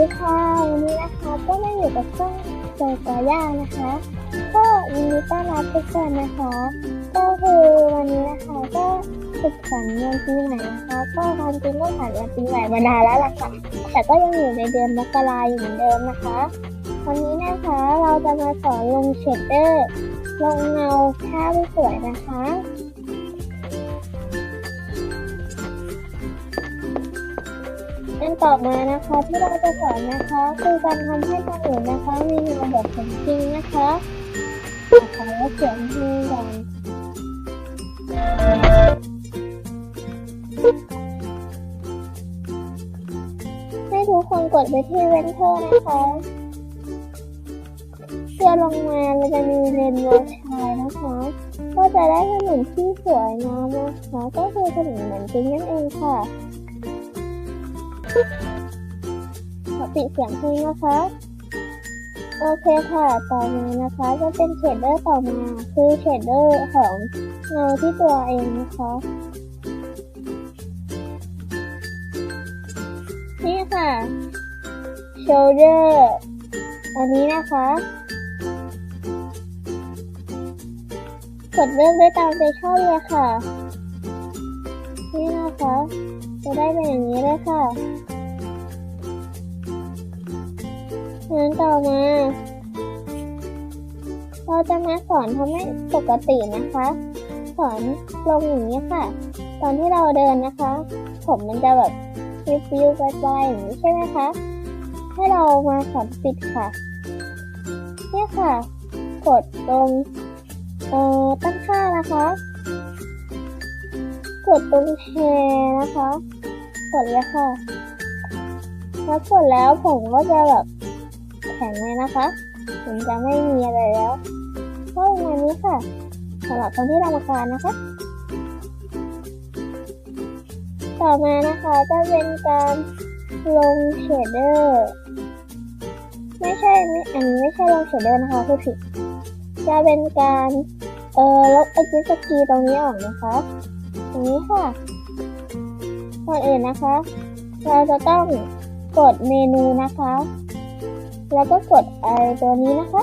ดีค่ะวันนี้นะคะก็มาอยู่กับช่องโจกอย่านะคะ ก็ยินดีต้อนรับทุกคนนะคะ ก็คือวันนี้นะคะก็สุขสันต์วันปีใหม่นะคะก็ความจริงก็ผ่านวันปีใหม่มานานแล้วล่ะค่ะแต่ก็ยังอยู่ในเดือนมกราอยู่เหมือนเดิมนะคะวันนี้นะคะเราจะมาสอนลงเชดเดอร์ ลงเงาภาพสวยนะคะ อันต่อมานะคะที่เราจะสอนนะคะคือการทำให้คนอื่นนะคะมีเงาแบบสมจริงนะคะขอแล้เขียนให้ก่อนให้ทุกคนกดไปที่เวนเทอร์นะคะเพื่อลงมาเราจะมีเรนโบว์ชายนะคะ ก็จะได้ถนนที่สวยงามนะคะก็คือถนนเหมือนจริงนั่นเองค่ะ ขอปิดเสียงเพลงนะคะ โอเคค่ะ ต่อมานะคะจะเป็นเชดเดอร์ต่อมา คือเชดเดอร์ของเงาที่ตัวเองนะคะนี่ค่ะ shoulder อันนี้นะคะกดเลือกได้ตามใจชอบเลยค่ะ นี่นะคะ จะได้เป็นอย่างนี้เลยค่ะงั้นต่อมา เราจะมาสอนทำให้ปกตินะคะ สอนลงอย่างนี้ค่ะ ตอนที่เราเดินนะคะ ผมมันจะแบบฟิวๆไปๆอย่างนี้ใช่ไหมคะ ให้เรามาสอนปิดค่ะเนี่ยค่ะ กดตรงเอ่อตั้งค่านะคะ ดตรงแชร์นะคะกดเลยค่ะแล้วกดแล้วผมก็จะแบบแข็งเลยนะคะผมจะไม่มีอะไรแล้วก็ประมาณนี้ค่ะสำหรับคนที่รำคาญนะคะ ต่อมานะคะจะเป็นการลงเชดเดอร์ไม่ใช่ไม่อันนี้ไม่ใช่ลงเชดเดอร์นะคะคือผิดจะเป็นการเอ่อลบไอจิสกีตรงนี้ออกนะคะ ตรงนี้ค่ะ ก่อนอื่นนะคะ เราจะต้องกดเมนูนะคะ แล้วก็กดไอตัวนี้นะคะ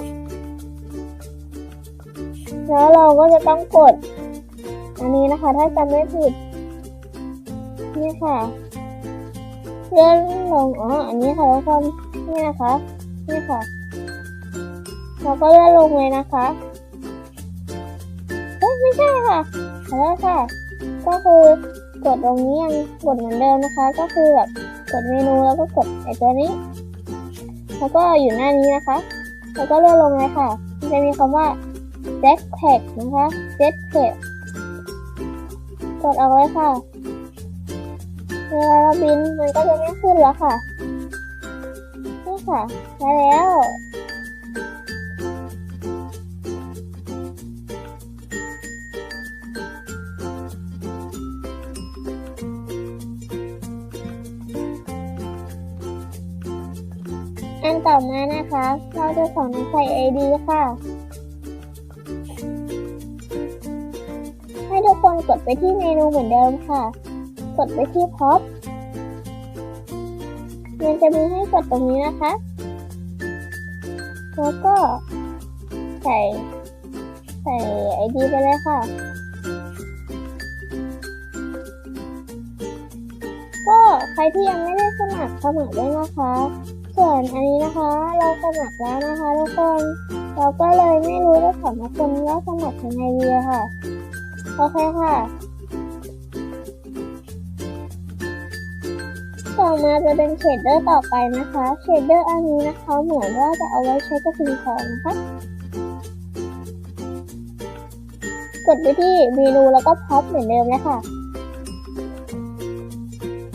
แล้วเราก็จะต้องกด อันนี้นะคะ ถ้าจำไม่ผิด นี่ค่ะเลื่อนลง อ๋อ อันนี้ค่ะทุกคนนี่นะคะ นี่ค่ะ เราก็เลื่อนลงเลยนะคะเอ้ยไม่ใช่ค่ะขอโทษค่ะ ก็คือกดตรงนี้ยังกดเหมือนเดิมนะคะ ก็คือแบบกดเมนูแล้วก็กดไอตัวนี้ แล้วก็อยู่หน้านี้นะคะ แล้วก็เลื่อนลงเลยค่ะ จะมีคำว่า jetpack นะคะ jetpack กดเอาไว้ค่ะเวลาเราบินมันก็จะไม่ขึ้นแล้วค่ะนี่ค่ะได้แล้ว อันต่อมานะคะเราจะสอนใส่ ID ค่ะ ให้ทุกคนกดไปที่เมนูเหมือนเดิมค่ะ กดไปที่ Pop มันจะมีให้กดตรงนี้นะคะ แล้วก็ใส่ใส่ ID ไปเลยค่ะก็ใครที่ยังไม่ได้สมัครสมัครด้วยนะคะ ส่วนอันนี้นะคะ เราสมัครแล้วนะคะทุกคน เราก็เลยไม่รู้จะสอนทุกคนว่าสมัครยังไงดีค่ะ โอเคค่ะต่อมาจะเป็นเชดเดอร์ต่อไปนะคะ เชดเดอร์อันนี้นะคะ เหมือนว่าจะเอาไว้ใช้กับสิ่งของนะคะ กดไปที่เมนูแล้วก็พับเหมือนเดิมเลยค่ะ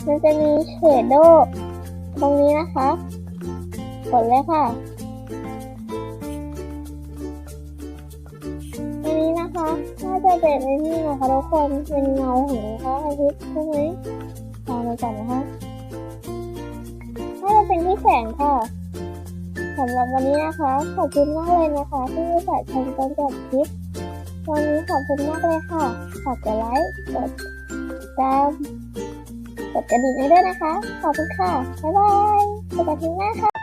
มันจะมีเชดโดตรงนี้นะคะ กดเลยค่ะอันนี้นะคะน่าจะเป็นไอ้นี่นะคะทุกคนเป็นเงาของพระอาทิตย์ใช่ไหมลองไปก่อนนะคะน่าจะเป็นที่แสงค่ะสำหรับวันนี้นะคะ ขอบคุณมากเลยนะคะ ที่อุตส่าห์ชมจนจบคลิปวันนี้ขอบคุณมากเลยค่ะ ฝากกดไลค์ กดติดตาม กดกระดิ่งให้ด้วยนะคะ ขอบคุณค่ะ บ๊ายบายเจอกันทีหน้าค่ะ